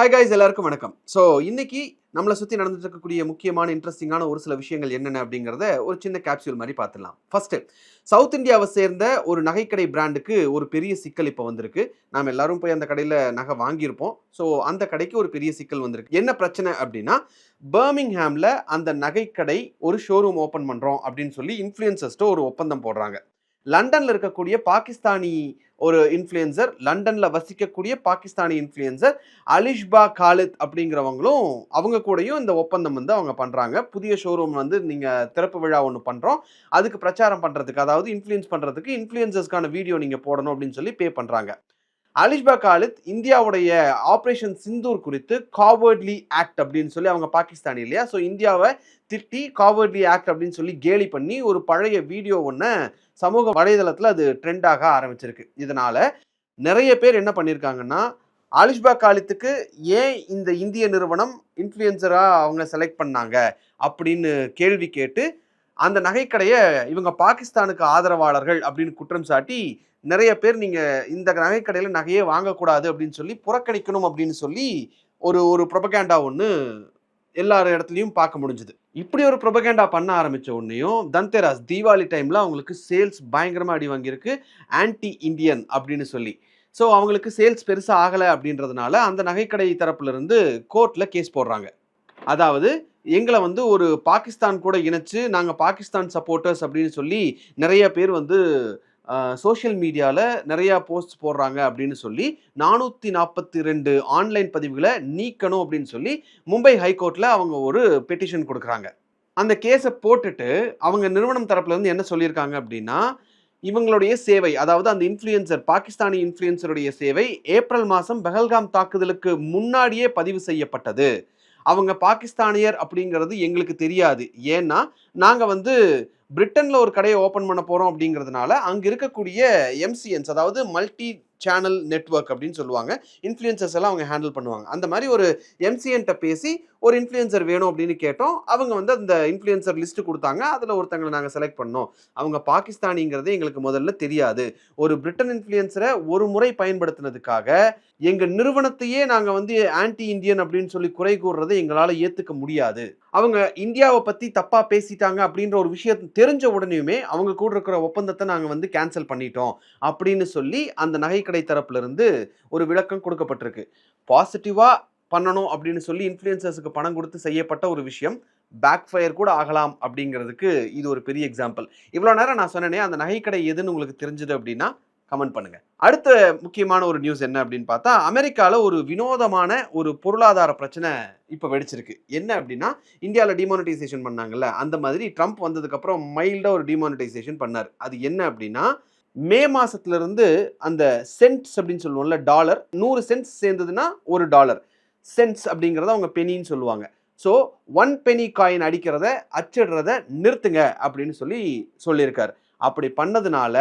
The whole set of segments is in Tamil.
ஹாய் கைஸ் எல்லாருக்கும் வணக்கம். ஸோ இன்னைக்கு நம்மளை சுற்றி நடந்துட்டு இருக்கக்கூடிய முக்கியமான இன்ட்ரெஸ்டிங்கான ஒரு சில விஷயங்கள் என்னென்ன அப்படிங்கிறத ஒரு சின்ன கேப்சியூல் மாதிரி பார்த்துடலாம். ஃபர்ஸ்ட் சவுத் இந்தியாவை சேர்ந்த ஒரு நகைக்கடை பிராண்டுக்கு ஒரு பெரிய சிக்கல் இப்போ வந்திருக்கு. நாம் எல்லாரும் போய் அந்த கடையில் நகை வாங்கியிருப்போம். ஸோ அந்த கடைக்கு ஒரு பெரிய சிக்கல் வந்திருக்கு. என்ன பிரச்சனை அப்படின்னா பர்மிங்ஹாமில் அந்த நகைக்கடை ஒரு ஷோரூம் ஓப்பன் பண்ணுறோம் அப்படின்னு சொல்லி இன்ஃப்ளூயன்சர்ஸ்ட்டு ஒரு ஒப்பந்தம் போடுறாங்க. லண்டனில் இருக்கக்கூடிய பாகிஸ்தானி ஒரு இன்ஃப்ளூயன்சர் லண்டனில் வசிக்கக்கூடிய பாகிஸ்தானி இன்ஃப்ளூயன்சர் அலிஷ்பா காலித் அப்படிங்கிறவங்களும் அவங்க கூடயும் இந்த ஒப்பந்தம் வந்து அவங்க பண்ணுறாங்க புதிய ஷோரூம் வந்து நீங்கள் திறப்பு விழா ஒன்று பண்ணுறோம் அதுக்கு பிரச்சாரம் பண்ணுறதுக்கு அதாவது இன்ஃப்ளூயன்ஸ் பண்ணுறதுக்கு இன்ஃப்ளூயன்சர்ஸ்க்கான வீடியோ நீங்கள் போடணும் அப்படின்னு சொல்லி பே பண்ணுறாங்க அலிஷ்பா காலித் இந்தியாவுடைய ஆப்ரேஷன் சிந்தூர் குறித்து காவர்ட்லி ஆக்ட் அப்படின்னு சொல்லி அவங்க பாகிஸ்தானி இல்லையா? ஸோ இந்தியாவை திட்டி காவர்ட்லி ஆக்ட் அப்படின்னு சொல்லி கேலி பண்ணி ஒரு பழைய வீடியோ ஒன்று சமூக வலைதளத்தில் அது ட்ரெண்டாக ஆரம்பிச்சிருக்கு. இதனால் நிறைய பேர் என்ன பண்ணியிருக்காங்கன்னா ஆலிஷ்பா காலித்துக்கு ஏன் இந்த இந்திய நிறுவனம் இன்ஃப்ளூயன்சராக அவங்க செலக்ட் பண்ணாங்க அப்படின்னு கேள்வி கேட்டு அந்த நகைக்கடையை இவங்க பாகிஸ்தானுக்கு ஆதரவாளர்கள் அப்படின்னு குற்றம் சாட்டி நிறைய பேர் நீங்கள் இந்த நகைக்கடையில் நகையே வாங்கக்கூடாது அப்படின்னு சொல்லி புறக்கணிக்கணும் அப்படின்னு சொல்லி ஒரு ஒரு ப்ரொபகேண்டா ஒன்று எல்லார் இடத்துலையும் பார்க்க முடிஞ்சுது. இப்படி ஒரு ப்ரொபகேண்டா பண்ண ஆரம்பித்த உடனேயும் தந்தேராஸ் தீபாவளி டைமில் அவங்களுக்கு சேல்ஸ் பயங்கரமாக அடி வாங்கியிருக்கு ஆன்டி இந்தியன் அப்படின்னு சொல்லி. ஸோ அவங்களுக்கு சேல்ஸ் பெருசாக ஆகலை அப்படின்றதுனால அந்த நகைக்கடை தரப்புலேருந்து கோர்ட்டில் கேஸ் போடுறாங்க. அதாவது எங்களை வந்து ஒரு பாகிஸ்தான் கூட இணைச்சு நாங்கள் பாகிஸ்தான் சப்போர்ட்டர்ஸ் அப்படின்னு சொல்லி நிறைய பேர் வந்து சோஷியல் மீடியாவில் நிறையா போஸ்ட் போடுறாங்க அப்படின்னு சொல்லி நானூற்றி நாற்பத்தி ரெண்டு ஆன்லைன் பதிவுகளை நீக்கணும் அப்படின்னு சொல்லி மும்பை ஹைகோர்ட்டில் அவங்க ஒரு பெட்டிஷன் கொடுக்குறாங்க. அந்த கேஸை போட்டுட்டு அவங்க நிறுவனம் தரப்புல இருந்து என்ன சொல்லியிருக்காங்க அப்படின்னா இவங்களுடைய சேவை அதாவது அந்த இன்ஃப்ளூயன்சர் பாகிஸ்தானி இன்ஃப்ளூயன்சருடைய சேவை ஏப்ரல் மாதம் பெஹல்காம் தாக்குதலுக்கு முன்னாடியே பதிவு செய்யப்பட்டது. அவங்க பாகிஸ்தானியர் அப்படிங்கிறது எங்களுக்கு தெரியாது. ஏன்னா நாங்கள் வந்து பிரிட்டனில் ஒரு கடையை ஓப்பன் பண்ண போகிறோம் அப்படிங்கிறதுனால அங்கே இருக்கக்கூடிய எம்சிஎன்ஸ் அதாவது மல்டி சேனல் நெட்ஒர்க் அப்படின்னு சொல்லுவாங்க இன்ஃப்ளூயன்சர்ஸ் எல்லாம் அவங்க ஹேண்டில் பண்ணுவாங்க. அந்த மாதிரி ஒரு எம்சிஎன்ட்ட பேசி ஒரு இன்ஃப்ளூயன்சர் வேணும் அப்படின்னு கேட்டோம். அவங்க வந்து அந்த இன்ஃப்ளூயன்சர் லிஸ்ட்டு கொடுத்தாங்க. அதில் ஒருத்தங்களை நாங்கள் செலக்ட் பண்ணோம். அவங்க பாகிஸ்தானிங்கிறது எங்களுக்கு முதல்ல தெரியாது. ஒரு பிரிட்டன் இன்ஃப்ளூயன்சரை ஒரு முறை பயன்படுத்தினதுக்காக எங்கள் நிறுவனத்தையே நாங்கள் வந்து ஆன்டி இந்தியன் அப்படின்னு சொல்லி குறை கூறுறதை எங்களால் ஏற்றுக்க முடியாது. அவங்க இந்தியாவை பற்றி தப்பாக பேசிட்டாங்க அப்படின்ற ஒரு விஷயத்தை தெரிஞ்ச உடனேயுமே அவங்க கூட இருக்கிற ஒப்பந்தத்தை நாங்கள் வந்து கேன்சல் பண்ணிட்டோம் அப்படின்னு சொல்லி அந்த நகைக்கடை தரப்புலேருந்து ஒரு விளக்கம் கொடுக்கப்பட்டிருக்கு. பாசிட்டிவாக பண்ணணும் அப்படின்னு சொல்லி இன்ஃப்ளூயன்சர்ஸுக்கு பணம் கொடுத்து செய்யப்பட்ட ஒரு விஷயம் பேக் ஃபயர் கூட ஆகலாம் அப்படிங்கிறதுக்கு இது ஒரு பெரிய எக்ஸாம்பிள் இவ்வளோ நேரம் நான் சொன்னேனே அந்த நகைக்கடை எதுன்னு உங்களுக்கு தெரிஞ்சது அப்படின்னா கமெண்ட் பண்ணுங்க. அடுத்த முக்கியமான ஒரு நியூஸ் என்ன அப்படின்னு பார்த்தா அமெரிக்காவில் ஒரு வினோதமான ஒரு பொருளாதார பிரச்சனை இப்போ வெடிச்சிருக்கு. என்ன அப்படின்னா இந்தியாவில் டிமானிட்டைசேஷன் பண்ணாங்கல்ல அந்த மாதிரி ட்ரம்ப் வந்ததுக்கப்புறம் மைல்டாக ஒரு டிமானிட்டைசேஷன் பண்ணார். அது என்ன அப்படின்னா மே மாதத்துலேருந்து அந்த சென்ட்ஸ் அப்படின்னு சொல்லுவோம்ல டாலர் நூறு சென்ட்ஸ் சேர்ந்ததுன்னா ஒரு டாலர் சென்ட்ஸ் அப்படிங்கிறத அவங்க பெனின்னு சொல்லுவாங்க. ஸோ ஒன் பெனி காயின் அடிக்கிறத அச்சிடுறத நிறுத்துங்க அப்படின்னு சொல்லி சொல்லியிருக்காரு. அப்படி பண்ணதுனால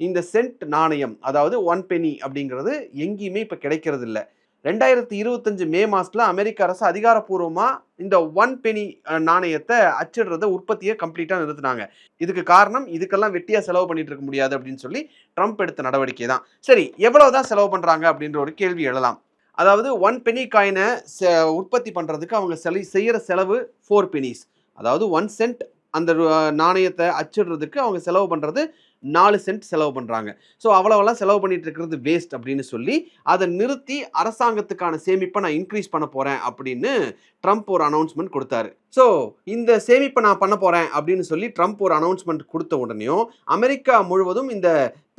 இந்த சென்ட் நாணயம் அதாவது ஒன் பெனி அப்படிங்கிறது எங்கேயுமே இப்போ கிடைக்கிறது இல்லை ரெண்டாயிரத்தி இருபத்தஞ்சு மே மாதத்தில் அமெரிக்க அரசு அதிகாரப்பூர்வமாக இந்த ஒன் பெனி நாணயத்தை அச்சிடுறத உற்பத்தியை கம்ப்ளீட்டாக நிறுத்தினாங்க. இதுக்கு காரணம் இதுக்கெல்லாம் வெட்டியாக செலவு பண்ணிட்டு இருக்க முடியாது அப்படின்னு சொல்லி ட்ரம்ப் எடுத்த நடவடிக்கை தான். சரி எவ்வளவுதான் செலவு பண்ணுறாங்க அப்படின்ற ஒரு கேள்வி எழலாம். அதாவது ஒன் பெனி காயினை உற்பத்தி பண்ணுறதுக்கு அவங்க செலவு செய்கிற செலவு ஃபோர் பெனிஸ். அதாவது ஒன் சென்ட் அந்த நாணயத்தை அச்சிடுறதுக்கு அவங்க செலவு பண்ணுறது நாலு சென்ட் செலவு பண்ணுறாங்க ஸோ அவ்வளோவெல்லாம் செலவு பண்ணிட்டு இருக்கிறது வேஸ்ட் அப்படின்னு சொல்லி அதை நிறுத்தி அரசாங்கத்துக்கான சேமிப்பை நான் இன்க்ரீஸ் பண்ண போகிறேன் அப்படின்னு ட்ரம்ப் ஒரு அனௌன்ஸ்மெண்ட் கொடுத்தாரு. ஸோ இந்த சேமிப்பை நான் பண்ண போகிறேன் அப்படின்னு சொல்லி ட்ரம்ப் ஒரு அனௌன்ஸ்மெண்ட் கொடுத்த உடனேயும் அமெரிக்கா முழுவதும் இந்த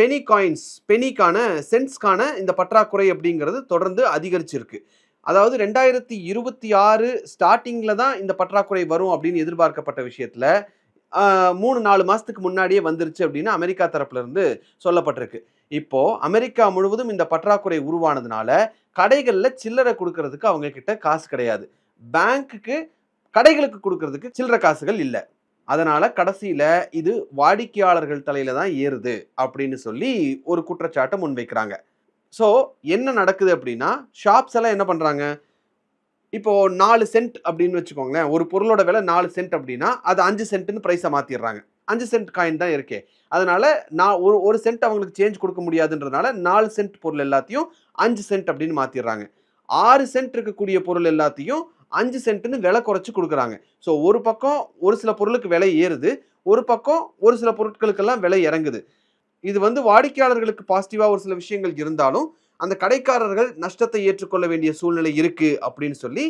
பெனி காயின்ஸ் பெனிக்கான சென்ட்ஸ்க்கான இந்த பற்றாக்குறை அப்படிங்கிறது தொடர்ந்து அதிகரிச்சிருக்கு. அதாவது ரெண்டாயிரத்தி இருபத்தி ஆறு ஸ்டார்டிங்கில் தான் இந்த பற்றாக்குறை வரும் அப்படின்னு எதிர்பார்க்கப்பட்ட விஷயத்தில் மூணு நாலு மாதத்துக்கு முன்னாடியே வந்துருச்சு அப்படின்னு அமெரிக்கா தரப்புலேருந்து சொல்லப்பட்டிருக்கு. இப்போது அமெரிக்கா முழுவதும் இந்த பற்றாக்குறை உருவானதுனால கடைகளில் சில்லறை கொடுக்கறதுக்கு அவங்க கிட்ட காசு கிடையாது. பேங்க்குக்கு கடைகளுக்கு கொடுக்கறதுக்கு சில்லறை காசுகள் இல்லை. அதனால் கடைசியில் இது வாடிக்கையாளர்கள் தலையில் தான் ஏறுது அப்படின்னு சொல்லி ஒரு குற்றச்சாட்டை முன்வைக்கிறாங்க. ஸோ என்ன நடக்குது அப்படின்னா ஷாப்ஸ் எல்லாம் என்ன பண்ணுறாங்க இப்போ நாலு சென்ட் அப்படின்னு வச்சுக்கோங்களேன் ஒரு பொருளோட விலை நாலு சென்ட் அப்படின்னா அது அஞ்சு சென்ட்னு ப்ரைஸை மாற்றிடுறாங்க அஞ்சு சென்ட் காயின் தான் இருக்கே. அதனால நான் ஒரு ஒரு சென்ட் அவங்களுக்கு சேஞ்ச் கொடுக்க முடியாதுன்றதுனால நாலு சென்ட் பொருள் எல்லாத்தையும் அஞ்சு சென்ட் அப்படின்னு மாற்றிடுறாங்க ஆறு சென்ட் இருக்கக்கூடிய பொருள் எல்லாத்தையும் அஞ்சு சென்ட்னு விலை குறைச்சி கொடுக்குறாங்க. ஸோ ஒரு பக்கம் ஒரு சில பொருளுக்கு விலை ஏறுது ஒரு பக்கம் ஒரு சில பொருட்களுக்கெல்லாம் விலை இறங்குது. இது வந்து வாடிக்கையாளர்களுக்கு பாசிட்டிவாக ஒரு சில விஷயங்கள் இருந்தாலும் அந்த கடைக்காரர்கள் நஷ்டத்தை ஏற்றுக்கொள்ள வேண்டிய சூழ்நிலை இருக்குது அப்படின்னு சொல்லி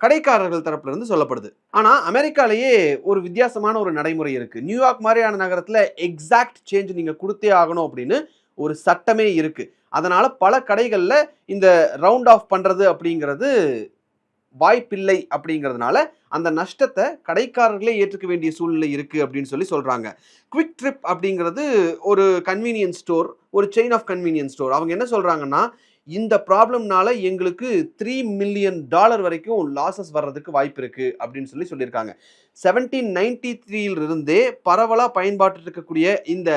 கடைக்காரர்கள் தரப்புல இருந்து சொல்லப்படுது. ஆனால் அமெரிக்காலேயே ஒரு வித்தியாசமான ஒரு நடைமுறை இருக்குது நியூயார்க் மாதிரியான நகரத்தில் எக்ஸாக்ட் சேஞ்ச் நீங்கள் கொடுத்தே ஆகணும் அப்படின்னு ஒரு சட்டமே இருக்குது அதனால் பல கடைகளில் இந்த ரவுண்ட் ஆஃப் பண்ணுறது அப்படிங்கிறது வாய்ப்பில்லை அப்படிங்கிறதுனால அந்த நஷ்டத்தை கடைக்காரர்களே ஏற்றுக்க வேண்டிய சூழ்நிலை இருக்குது அப்படின்னு சொல்லி சொல்கிறாங்க குவிக் ட்ரிப் அப்படிங்கிறது ஒரு கன்வீனியன்ஸ் ஸ்டோர் ஒரு செயின் ஆஃப் கன்வீனியன்ஸ் ஸ்டோர் அவங்க என்ன சொல்கிறாங்கன்னா இந்த ப்ராப்ளம்னால எங்களுக்கு த்ரீ மில்லியன் டாலர் வரைக்கும் லாசஸ் வர்றதுக்கு வாய்ப்பு இருக்குது அப்படின்னு சொல்லி சொல்லியிருக்காங்க. செவன்டீன் நைன்டி த்ரீலிருந்தே பரவலாக பயன்பாட்டு இருக்கக்கூடிய இந்த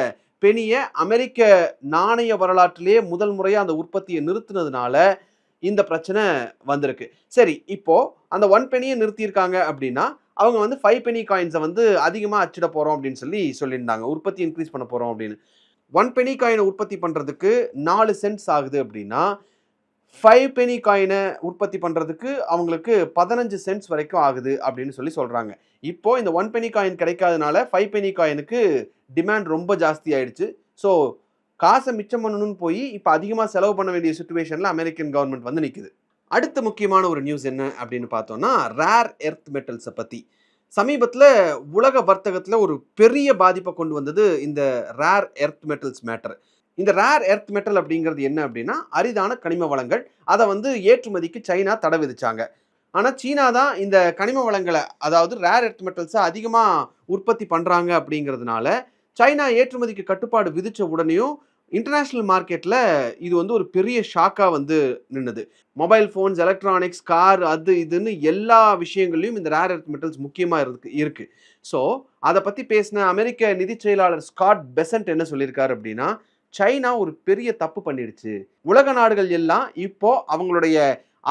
பெனிய அமெரிக்க நாணய வரலாற்றிலேயே முதல் முறையாக அந்த உற்பத்தியை நிறுத்தினதுனால இந்த பிரச்சனை வந்திருக்கு. சரி இப்போ அந்த ஒன் பெனியை நிறுத்தியிருக்காங்க அப்படின்னா அவங்க வந்து ஃபைவ் பெனி காயின்ஸை வந்து அதிகமாக அச்சிட போகிறோம் அப்படின்னு சொல்லி சொல்லியிருந்தாங்க. உற்பத்தி இன்க்ரீஸ் பண்ண போகிறோம் அப்படின்னு. ஒன் பெனி காயினை உற்பத்தி பண்ணுறதுக்கு நாலு சென்ட்ஸ் ஆகுது அப்படின்னா ஃபைவ் பெனி காயினை உற்பத்தி பண்ணுறதுக்கு அவங்களுக்கு பதினஞ்சு சென்ட்ஸ் வரைக்கும் ஆகுது அப்படின்னு சொல்லி சொல்கிறாங்க இப்போ இந்த ஒன் பெனி காயின் கிடைக்காதனால ஃபைவ் பெனி காயினுக்கு டிமாண்ட் ரொம்ப ஜாஸ்தி ஆயிடுச்சு. ஸோ காசை மிச்சம் பண்ணணும்னு போய் இப்போ அதிகமாக செலவு பண்ண வேண்டிய சுச்சுவேஷனில் அமெரிக்கன் கவர்மெண்ட் வந்து நிற்குது அடுத்த முக்கியமான ஒரு நியூஸ் என்ன அப்படின்னு பார்த்தோம்னா ரேர் எர்த் மெட்டல்ஸை பற்றி சமீபத்தில் உலக வர்த்தகத்தில் ஒரு பெரிய பாதிப்பை கொண்டு வந்தது இந்த ரேர் எர்த் மெட்டல்ஸ் மேட்டர் இந்த ரேர் எர்த் மெட்டல் அப்படிங்கிறது என்ன அப்படின்னா அரிதான கனிம வளங்கள். அதை வந்து ஏற்றுமதிக்கு சைனா தடை விதிச்சாங்க. ஆனால் சீனா தான் இந்த கனிம வளங்களை அதாவது ரேர் எர்த் மெட்டல்ஸை அதிகமாக உற்பத்தி பண்ணுறாங்க அப்படிங்கிறதுனால சைனா ஏற்றுமதிக்கு கட்டுப்பாடு விதித்த உடனேயும் இன்டர்நேஷ்னல் மார்க்கெட்டில் இது வந்து ஒரு பெரிய ஷாக்காக வந்து நின்றுது மொபைல் ஃபோன்ஸ் எலக்ட்ரானிக்ஸ் கார் அது இதுன்னு எல்லா விஷயங்கள்லையும் இந்த ரேர் எர்த் மெட்டல்ஸ் முக்கியமாக இருக்கு இருக்குது ஸோ அதை பற்றி பேசின அமெரிக்க நிதி செயலாளர் ஸ்காட் பெசன்ட் என்ன சொல்லியிருக்காரு அப்படின்னா சைனா ஒரு பெரிய தப்பு பண்ணிடுச்சு. உலக நாடுகள் எல்லாம் இப்போ அவங்களுடைய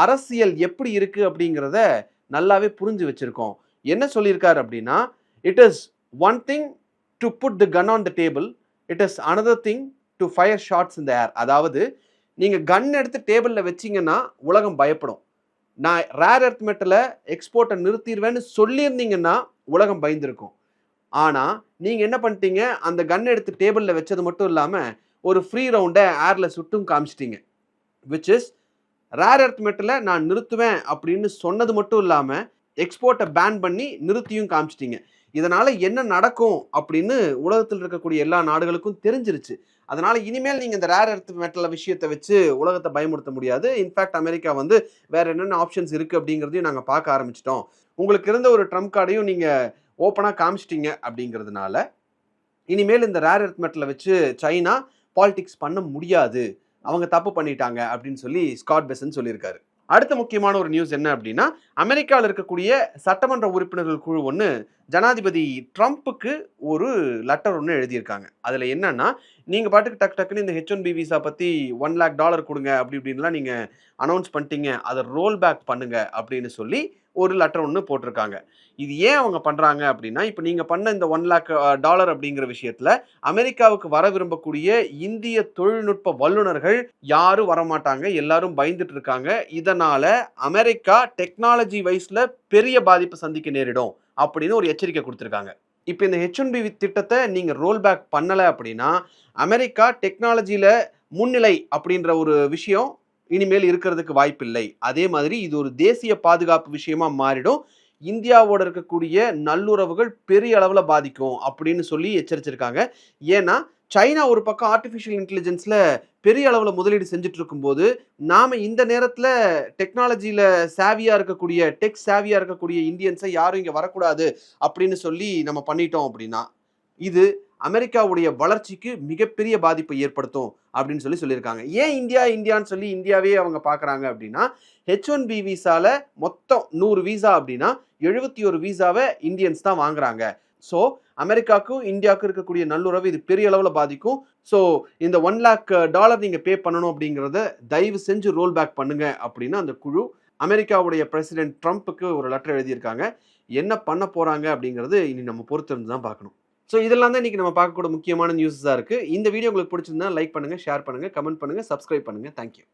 அரசியல் எப்படி இருக்குது அப்படிங்கிறத நல்லாவே புரிஞ்சு வச்சுருக்கோம். என்ன சொல்லியிருக்காரு அப்படின்னா it is one thing to put the gun on the table it is another thing to fire shots இந்த ஏர் அதாவது நீங்கள் கன் எடுத்து டேபிளில் வச்சிங்கன்னா உலகம் பயப்படும். நான் ரேர் எர்த் மெட்டலை எக்ஸ்போர்ட்டை நிறுத்திடுவேன்னு சொல்லியிருந்தீங்கன்னா உலகம் பயந்துருக்கும். ஆனால் நீங்கள் என்ன பண்ணிட்டீங்க? அந்த கன் எடுத்து டேபிளில் வச்சது மட்டும் இல்லாமல் ஒரு ஃப்ரீ ரவுண்டை ஏரில் சுட்டும் காமிச்சிட்டிங்க. விச் இஸ் ரேர் எர்த் மெட்டலை நான் நிறுத்துவேன் அப்படின்னு சொன்னது மட்டும் இல்லாமல் எக்ஸ்போர்ட்டை பேன் பண்ணி நிறுத்தியும் காமிச்சிட்டிங்க. இதனால் என்ன நடக்கும் அப்படின்னு உலகத்தில் இருக்கக்கூடிய எல்லா நாடுகளுக்கும் தெரிஞ்சிருச்சு. அதனால் இனிமேல் நீங்கள் இந்த ரேர் எர்த் மெட்டல் விஷயத்தை வச்சு உலகத்தை பயமுறுத்த முடியாது. இன்ஃபேக்ட் அமெரிக்கா வந்து வேறு என்னென்ன ஆப்ஷன்ஸ் இருக்குது அப்படிங்கிறதையும் நாங்கள் பார்க்க ஆரம்பிச்சிட்டோம். உங்களுக்கு இருந்த ஒரு ட்ரம்ப் கார்டையும் நீங்கள் ஓப்பனாக காமிச்சிட்டிங்க அப்படிங்கிறதுனால இனிமேல் இந்த ரேர் எர்த் மெட்டலை வச்சு சைனா பாலிடிக்ஸ் பண்ண முடியாது. அவங்க தப்பு பண்ணிட்டாங்க அப்படின்னு சொல்லி ஸ்காட் பெசன் சொல்லியிருக்காரு. அடுத்த முக்கியமான ஒரு நியூஸ் என்ன அப்படின்னா அமெரிக்காவில் இருக்கக்கூடிய சட்டமன்ற உறுப்பினர்கள் குழு ஒன்று ஜனாதிபதி ட்ரம்ப்புக்கு ஒரு லெட்டர் ஒன்று எழுதியிருக்காங்க. அதில் என்னன்னா நீங்கள் பாட்டுக்கு டக்கு டக்குன்னு இந்த ஹெச் ஒன் பி விசா பற்றி ஒன் லேக் டாலர் கொடுங்க அப்படி இப்படின்லாம் நீங்கள் அனௌன்ஸ் பண்ணிட்டீங்க அதை ரோல் பேக் பண்ணுங்க அப்படின்னு சொல்லி ஒரு லெட்டர் ஒன்று போட்டிருக்காங்க. இது ஏன் அவங்க பண்ணுறாங்க அப்படின்னா இப்போ நீங்கள் பண்ண இந்த ஒன் லேக் டாலர் அப்படிங்கிற விஷயத்தில் அமெரிக்காவுக்கு வர விரும்பக்கூடிய இந்திய தொழில்நுட்ப வல்லுநர்கள் யாரும் வரமாட்டாங்க எல்லாரும் பயந்துட்டு இருக்காங்க. இதனால் அமெரிக்கா டெக்னாலஜி வைஸில் பெரிய பாதிப்பை சந்திக்க நேரிடும் அப்படின்னு ஒரு எச்சரிக்கை கொடுத்துருக்காங்க. இப்போ இந்த ஹெச்என்பி திட்டத்தை நீங்கள் ரோல் பேக் பண்ணலை அப்படின்னா அமெரிக்கா டெக்னாலஜியில் முன்னிலை அப்படின்ற ஒரு விஷயம் இனிமேல் இருக்கிறதுக்கு வாய்ப்பில்லை. அதே மாதிரி இது ஒரு தேசிய பாதுகாப்பு விஷயமா மாறிடும். இந்தியாவோட இருக்கக்கூடிய நல்லுறவுகள் பெரிய அளவில் பாதிக்கும் அப்படின்னு சொல்லி எச்சரிச்சிருக்காங்க. ஏன்னா சைனா ஒரு பக்கம் ஆர்டிஃபிஷியல் இன்டெலிஜென்ஸில் பெரிய அளவில் முதலீடு செஞ்சுட்டு இருக்கும்போது நாம் இந்த நேரத்தில் டெக்னாலஜியில் சேவியாக இருக்கக்கூடிய டெக் சேவியாக இருக்கக்கூடிய இந்தியன்ஸை யாரும் இங்கே வரக்கூடாது அப்படின்னு சொல்லி நம்ம பண்ணிட்டோம் அப்படின்னா இது அமெரிக்காவுடைய வளர்ச்சிக்கு மிகப்பெரிய பாதிப்பை ஏற்படுத்தும் அப்படின்னு சொல்லி சொல்லியிருக்காங்க. ஏன் இந்தியா இந்தியான்னு சொல்லி இந்தியாவே அவங்க பார்க்குறாங்க அப்படின்னா ஹெச் ஒன் பி விசாவில் மொத்தம் நூறு வீசா அப்படின்னா எழுபத்தி ஒரு வீசாவை இந்தியன்ஸ் தான் வாங்குறாங்க. ஸோ அமெரிக்காவுக்கும் இந்தியாவுக்கும் இருக்கக்கூடிய நல்லுறவு இது பெரிய அளவில் பாதிக்கும். ஸோ இந்த ஒன் லேக் டாலர் நீங்கள் பே பண்ணணும் அப்படிங்கிறத தயவு செஞ்சு ரோல் பேக் பண்ணுங்க அப்படின்னு அந்த குழு அமெரிக்காவுடைய பிரசிடென்ட் ட்ரம்ப்புக்கு ஒரு லெட்டர் எழுதியிருக்காங்க. என்ன பண்ண போகிறாங்க அப்படிங்கிறது இனி நம்ம பொறுத்திருந்து தான் பார்க்கணும். ஸோ இதெல்லாம் தான் இன்றைக்கி நம்ம பார்க்கக்கூடிய முக்கியமான நியூஸ் தான் இருக்குது இந்த வீடியோ உங்களுக்கு பிடிச்சிருந்தா லைக் பண்ணுங்கள் ஷேர் பண்ணுங்கள் கமெண்ட் பண்ணுங்கள் சப்ஸ்கிரைப் பண்ணுங்கள் தேங்க்யூ